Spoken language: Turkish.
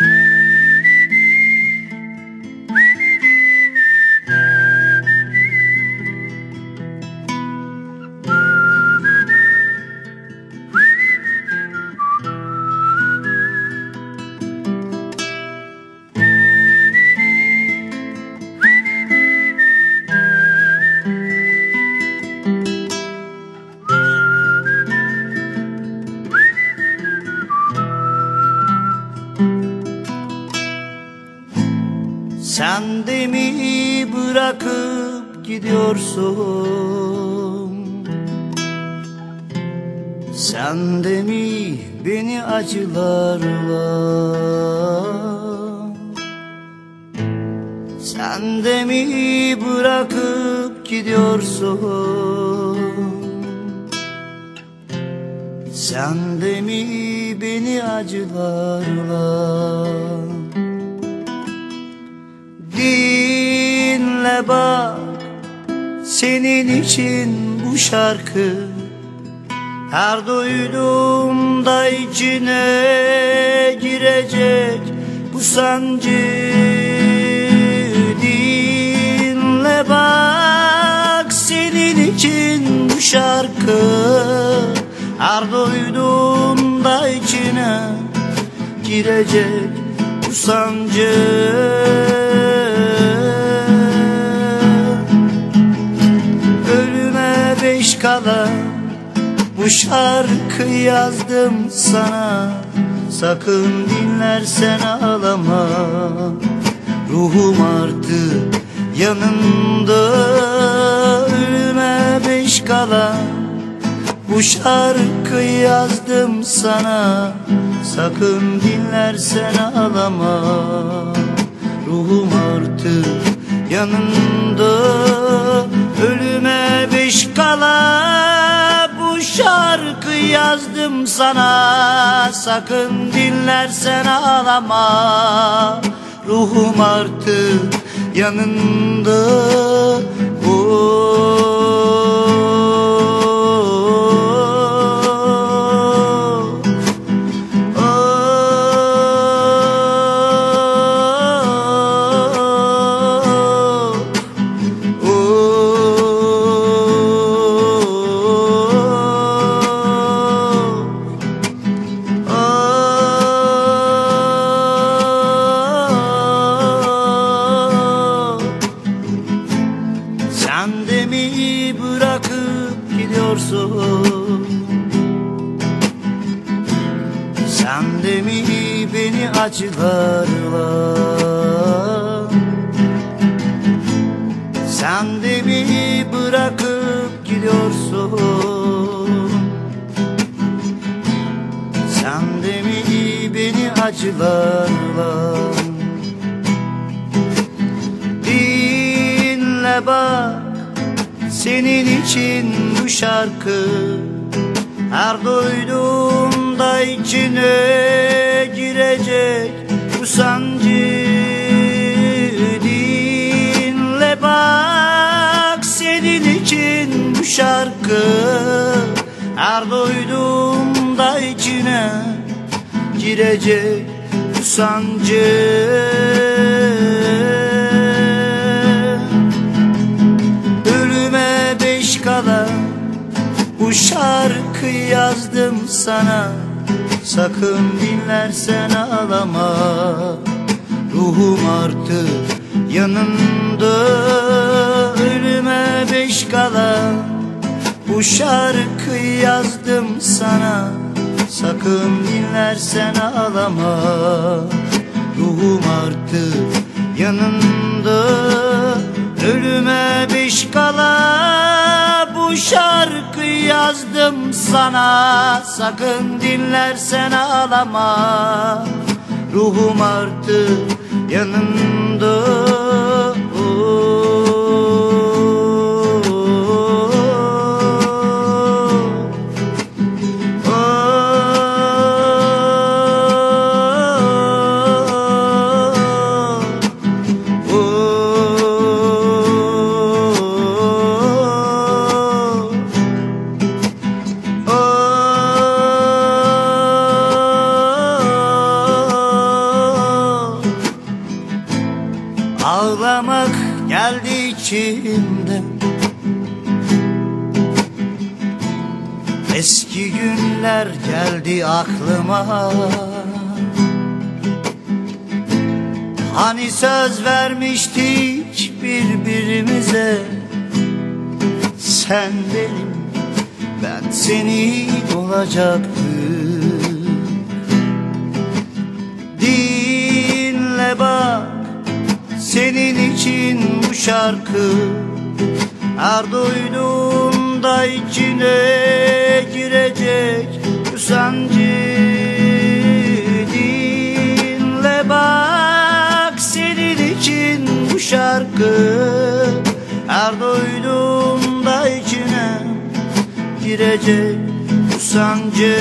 Yeah. Sen de mi bırakıp gidiyorsun? Sen de mi beni acılarla Sen de mi bırakıp gidiyorsun? Sen de mi beni acılarla Dinle bak senin için bu şarkı. Her duyduğumda içine girecek bu sancı. Dinle bak senin için bu şarkı. Her duyduğumda içine girecek bu sancı bu şarkı yazdım sana. Sakın dinlersen ağlama. Ruhum artık yanında. Ölüme beş kala. Bu şarkı yazdım sana. Sakın dinlersen ağlama. Ruhum artık yanında sana Sakın dinlersen ağlama. Ruhum artık yanında Oh de mi bırakıp gidiyorsun? Sen de mi beni acılarla Sen de mi bırakıp gidiyorsun? Sen de mi beni acılarla Dinle bak senin için bu şarkı Her duyduğumda içine girecek bu sancı. Dinle bak senin için bu şarkı Her duyduğumda içine girecek bu sancı şarkı yazdım sana. Sakın dinlersen ağlama. Ruhum artık yanında. Ölüme beş kala. Bu şarkı yazdım sana. Sakın dinlersen ağlama. Ruhum artık yanında. Ölüme beş kala şarkı yazdım sana. Sakın dinlersen ağlama. Ruhum artık yanında içimde Eski günler geldi aklıma. Hani söz vermiştik birbirimize? Sen benim ben senin olacaktım Dinle bak senin için bu şarkı Her duyduğunda içine girecek bu sancı. Dinle bak senin için bu şarkı Her duyduğunda içine girecek bu sancı